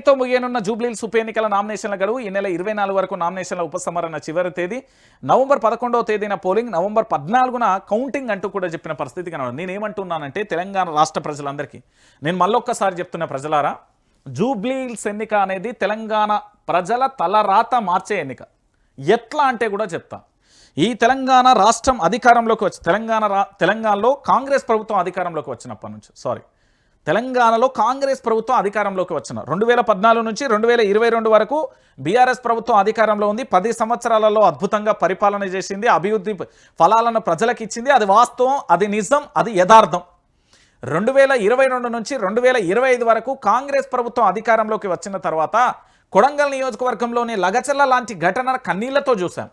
తో ముగియనున్న జూబ్లీల్స్ ఉప ఎన్నికల నామినేషన్ల గడువు ఈ నెల ఇరవై నాలుగు వరకు నామినేషన్ల ఉపసంహరణ చివరి తేదీ. నవంబర్ పదకొండవ తేదీన పోలింగ్ నవంబర్ పద్నాలుగున కౌంటింగ్ అంటూ కూడా చెప్పిన పరిస్థితి కనబడు నేనేమంటున్నానంటే తెలంగాణ రాష్ట్ర ప్రజలందరికీ నేను మళ్ళొక్కసారి చెప్తున్న ప్రజలారా జూబ్లీల్స్ ఎన్నిక అనేది తెలంగాణ ప్రజల తలరాత మార్చే ఎన్నిక. ఎట్లా అంటే కూడా చెప్తా. ఈ తెలంగాణ రాష్ట్రం అధికారంలోకి వచ్చి తెలంగాణ తెలంగాణలో కాంగ్రెస్ ప్రభుత్వం అధికారంలోకి వచ్చినప్పటి నుంచి సారీ తెలంగాణలో కాంగ్రెస్ ప్రభుత్వం అధికారంలోకి వచ్చిన రెండు వేల పద్నాలుగు నుంచి రెండు వేల ఇరవై రెండు వరకు బీఆర్ఎస్ ప్రభుత్వం అధికారంలో ఉంది. పది సంవత్సరాలలో అద్భుతంగా పరిపాలన చేసింది అభివృద్ధి ఫలాలను ప్రజలకు ఇచ్చింది. అది వాస్తవం అది నిజం అది యథార్థం. రెండు వేల ఇరవై రెండు నుంచి రెండు వేల ఇరవై ఐదు వరకు కాంగ్రెస్ ప్రభుత్వం అధికారంలోకి వచ్చిన తర్వాత కొడంగల్ నియోజకవర్గంలోని లగచల్ల లాంటి ఘటన కన్నీళ్ళతో చూశాం.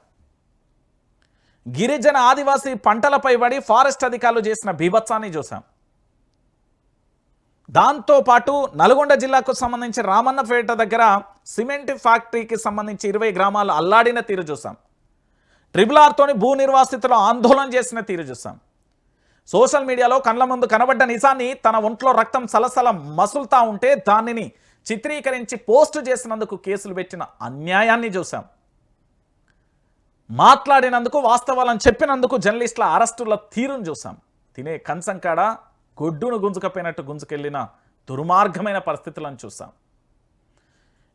గిరిజన ఆదివాసీ పంటలపై పడి ఫారెస్ట్ అధికారులు చేసిన బీభత్సాన్ని చూశాం. దాంతోపాటు నల్గొండ జిల్లాకు సంబంధించి రామన్నపేట దగ్గర సిమెంట్ ఫ్యాక్టరీకి సంబంధించి ఇరవై గ్రామాలు అల్లాడిన తీరు చూసాం ట్రిబుల్ ఆర్తోని భూ నిర్వాసితులు ఆందోళన చేసిన తీరు చూసాం సోషల్ మీడియాలో కళ్ళ ముందు కనబడ్డ నిజాన్ని తన ఒంట్లో రక్తం సలసల మసులుతా ఉంటే దానిని చిత్రీకరించి పోస్ట్ చేసినందుకు కేసులు పెట్టిన అన్యాయాన్ని చూసాం మాట్లాడినందుకు వాస్తవాలను చెప్పినందుకు జర్నలిస్టుల అరెస్టుల తీరును చూసాం తినే కంచం కాడ గొడ్డును గుంజుకపోయినట్టు గుంజుకెళ్ళిన దుర్మార్గమైన పరిస్థితులను చూసాం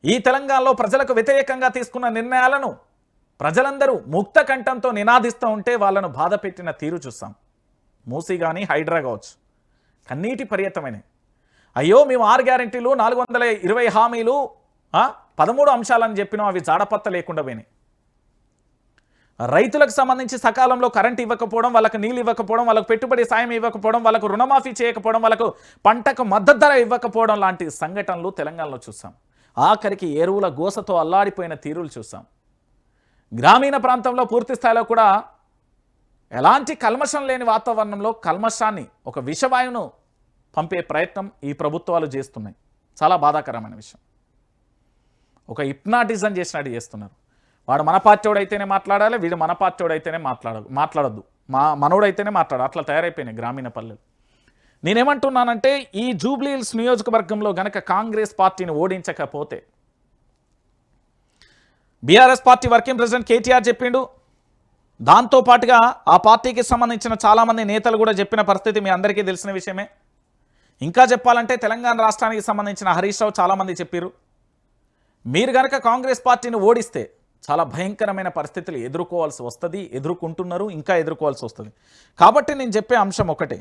ఈ తెలంగాణలో ప్రజలకు వ్యతిరేకంగా తీసుకున్న నిర్ణయాలను ప్రజలందరూ ముక్త కంఠంతో నినాదిస్తూ ఉంటే వాళ్ళను బాధ పెట్టిన తీరు చూసాం మూసీ కానీ హైడ్రా కావచ్చు. కన్నీటి పర్యతమైనవి అయ్యో మేము ఆరు గ్యారెంటీలు నాలుగు వందల ఇరవై హామీలు పదమూడు అంశాలని చెప్పినాం అవి జాడపత్త లేకుండా పోయినాయి. రైతులకు సంబంధించి సకాలంలో కరెంట్ ఇవ్వకపోవడం వాళ్ళకి నీళ్ళు ఇవ్వకపోవడం వాళ్ళకు పెట్టుబడి సాయం ఇవ్వకపోవడం వాళ్ళకు రుణమాఫీ చేయకపోవడం వాళ్ళకు పంటకు మద్దతు ధర ఇవ్వకపోవడం లాంటి సంఘటనలు తెలంగాణలో చూసాం. ఆఖరికి ఎరువుల గోసతో అల్లాడిపోయిన తీరులు చూసాం. గ్రామీణ ప్రాంతంలో పూర్తి స్థాయిలో కూడా ఎలాంటి కల్మషం లేని వాతావరణంలో కల్మషాన్ని ఒక విషవాయువును పంపే ప్రయత్నం ఈ ప్రభుత్వాలు చేస్తున్నాయి. చాలా బాధాకరమైన విషయం. ఒక హిప్నాటిజం చేసినట్టు చేస్తున్నారు. వాడు మన పార్టీవాడు అయితేనే మాట్లాడాలి వీడు మన పార్టీవాడు అయితేనే మాట్లాడ మాట్లాడద్దు. మా మనోడైతేనే మాట్లాడు అట్లా తయారైపోయినాయి గ్రామీణ పల్లెలు. నేనేమంటున్నానంటే ఈ జూబ్లీహిల్స్ నియోజకవర్గంలో గనక కాంగ్రెస్ పార్టీని ఓడించకపోతే BRS party working president KTR చెప్పిండు దాంతో పాటుగా ఆ పార్టీకి సంబంధించిన చాలామంది నేతలు కూడా చెప్పిన పరిస్థితి మీ అందరికీ తెలిసిన విషయమే. ఇంకా చెప్పాలంటే తెలంగాణ రాష్ట్రానికి సంబంధించిన హరీష్ రావు చాలామంది చెప్పారు మీరు గనక కాంగ్రెస్ పార్టీని ఓడిస్తే చాలా భయంకరమైన పరిస్థితులు ఎదుర్కోవాల్సి వస్తుంది ఎదుర్కొంటున్నారు ఇంకా ఎదుర్కోవాల్సి వస్తుంది. కాబట్టి నేను చెప్పే అంశం ఒకటే.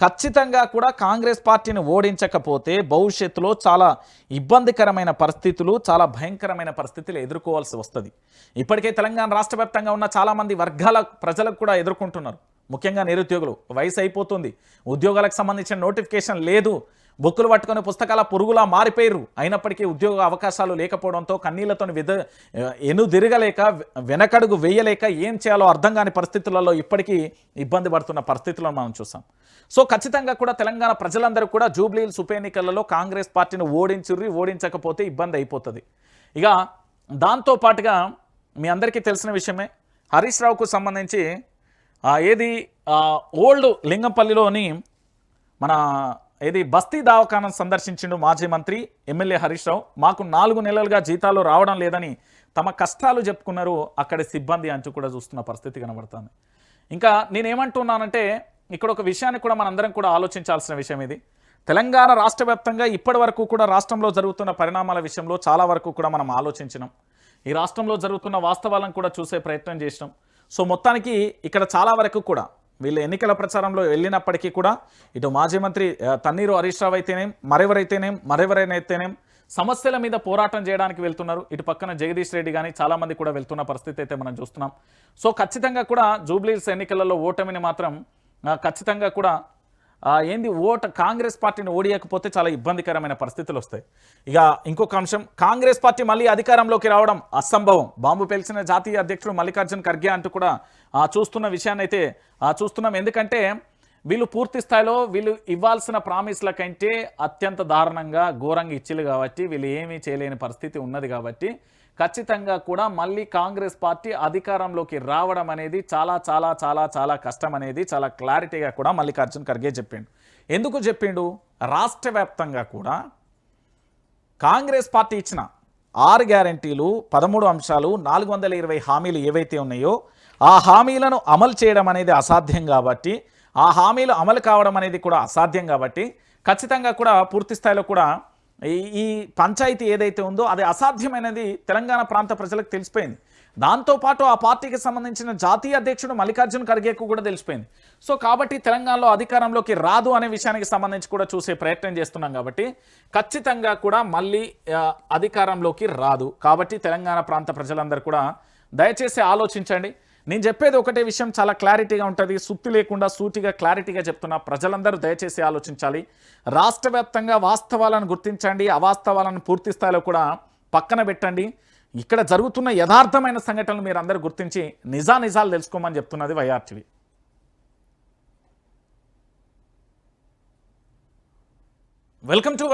ఖచ్చితంగా కూడా కాంగ్రెస్ పార్టీని ఓడించకపోతే భవిష్యత్తులో చాలా ఇబ్బందికరమైన పరిస్థితులు చాలా భయంకరమైన పరిస్థితులు ఎదుర్కోవాల్సి వస్తుంది. ఇప్పటికే తెలంగాణ రాష్ట్ర వ్యాప్తంగా ఉన్న చాలామంది వర్గాల ప్రజలకు కూడా ఎదుర్కొంటున్నారు. ముఖ్యంగా నిరుద్యోగులు. వయసు అయిపోతుంది. ఉద్యోగాలకు సంబంధించిన నోటిఫికేషన్ లేదు. బుక్కులు పట్టుకుని పుస్తకాల పురుగులా మారిపోయారు అయినప్పటికీ ఉద్యోగ అవకాశాలు లేకపోవడంతో కన్నీళ్ళతో విద ఎనుదిరగలేక వెనకడుగు వేయలేక ఏం చేయాలో అర్థం కాని పరిస్థితులలో ఇప్పటికీ ఇబ్బంది పడుతున్న పరిస్థితులను మనం చూసాం. సో ఖచ్చితంగా కూడా తెలంగాణ ప్రజలందరూ కూడా జూబ్లీహిల్స్ ఉప ఎన్నికలలో కాంగ్రెస్ పార్టీని ఓడించుర్రి ఓడించకపోతే ఇబ్బంది అయిపోతుంది. ఇక దాంతో పాటుగా మీ అందరికీ తెలిసిన విషయమే హరీష్ రావుకు సంబంధించి ఏది ఓల్డ్ లింగంపల్లిలోని మన ఇది బస్తీ దవాఖానం సందర్శించిండు మాజీ మంత్రి ఎమ్మెల్యే హరీష్ రావు. మాకు నాలుగు నెలలుగా జీతాలు రావడం లేదని తమ కష్టాలు చెప్పుకున్నారు అక్కడి సిబ్బంది అంచు కూడా చూస్తున్న పరిస్థితి కనబడుతుంది. ఇంకా నేనేమంటున్నానంటే ఇక్కడ ఒక విషయాన్ని కూడా మనందరం కూడా ఆలోచించాల్సిన విషయం ఇది. తెలంగాణ రాష్ట్ర వ్యాప్తంగా ఇప్పటి వరకు కూడా రాష్ట్రంలో జరుగుతున్న పరిణామాల విషయంలో చాలా వరకు కూడా మనం ఆలోచించినాం. ఈ రాష్ట్రంలో జరుగుతున్న వాస్తవాలను కూడా చూసే ప్రయత్నం చేసినాం. సో మొత్తానికి ఇక్కడ చాలా వరకు కూడా వీళ్ళు ఎన్నికల ప్రచారంలో వెళ్ళినప్పటికీ కూడా ఇటు మాజీ మంత్రి తన్నీరు హరీష్ రావు అయితేనేం మరెవరైతేనేం మరెవరైనైతేనేం సమస్యల మీద పోరాటం చేయడానికి వెళ్తున్నారు. ఇటు పక్కన జగదీష్ రెడ్డి కానీ చాలామంది కూడా వెళ్తున్న పరిస్థితి అయితే మనం చూస్తున్నాం. సో ఖచ్చితంగా కూడా జూబ్లీస్ ఎన్నికలలో ఓటమిని మాత్రం ఖచ్చితంగా కూడా ఏంది ఓట కాంగ్రెస్ పార్టీని ఓడియకపోతే చాలా ఇబ్బందికరమైన పరిస్థితులు వస్తాయి. ఇక ఇంకొక అంశం కాంగ్రెస్ పార్టీ మళ్ళీ అధికారంలోకి రావడం అసంభవం. బాంబు పేల్చిన జాతీయ అధ్యక్షుడు మల్లికార్జున్ ఖర్గే అంటూ కూడా చూస్తున్న విషయాన్ని అయితే ఆ, చూస్తున్నాం. ఎందుకంటే వీళ్ళు పూర్తి స్థాయిలో వీళ్ళు ఇవ్వాల్సిన ప్రామిస్ల కంటే అత్యంత దారుణంగా ఘోరంగా ఇచ్చిలు కాబట్టి వీళ్ళు ఏమీ చేయలేని పరిస్థితి ఉన్నది కాబట్టి ఖచ్చితంగా కూడా మళ్ళీ కాంగ్రెస్ పార్టీ అధికారంలోకి రావడం అనేది చాలా చాలా చాలా చాలా కష్టం అనేది చాలా క్లారిటీగా కూడా మల్లికార్జున్ ఖర్గే చెప్పిండు. ఎందుకు చెప్పిండు? రాష్ట్ర వ్యాప్తంగా కూడా కాంగ్రెస్ పార్టీ ఇచ్చిన ఆరు గ్యారంటీలు పదమూడు అంశాలు నాలుగు వందల ఇరవై హామీలు ఏవైతే ఉన్నాయో ఆ హామీలను అమలు చేయడం అనేది అసాధ్యం కాబట్టి ఆ హామీలు అమలు కావడం అనేది కూడా అసాధ్యం కాబట్టి ఖచ్చితంగా కూడా పూర్తి స్థాయిలో కూడా ఈ పంచాయతీ ఏదైతే ఉందో అది అసాధ్యమైనది తెలంగాణ ప్రాంత ప్రజలకు తెలిసిపోయింది. దాంతోపాటు ఆ పార్టీకి సంబంధించిన జాతీయ అధ్యక్షుడు మల్లికార్జున ఖర్గేకు కూడా తెలిసిపోయింది. సో కాబట్టి తెలంగాణలో అధికారంలోకి రాదు అనే విషయానికి సంబంధించి కూడా చూసే ప్రయత్నం చేస్తున్నాం కాబట్టి ఖచ్చితంగా కూడా మళ్ళీ అధికారంలోకి రాదు. కాబట్టి తెలంగాణ ప్రాంత ప్రజలందరూ కూడా దయచేసి ఆలోచించండి. నేను చెప్పేది ఒకటే విషయం చాలా క్లారిటీగా ఉంటుంది. సుత్తి లేకుండా సూటిగా క్లారిటీగా చెప్తున్నా ప్రజలందరూ దయచేసి ఆలోచించాలి. రాష్ట్ర వ్యాప్తంగా వాస్తవాలను గుర్తించండి అవాస్తవాలను పూర్తి స్థాయిలో కూడా పక్కన పెట్టండి. ఇక్కడ జరుగుతున్న యథార్థమైన సంఘటనలు మీరు అందరూ గుర్తించి నిజా నిజాలు తెలుసుకోమని చెప్తున్నది వైఆర్టీవీ. Welcome to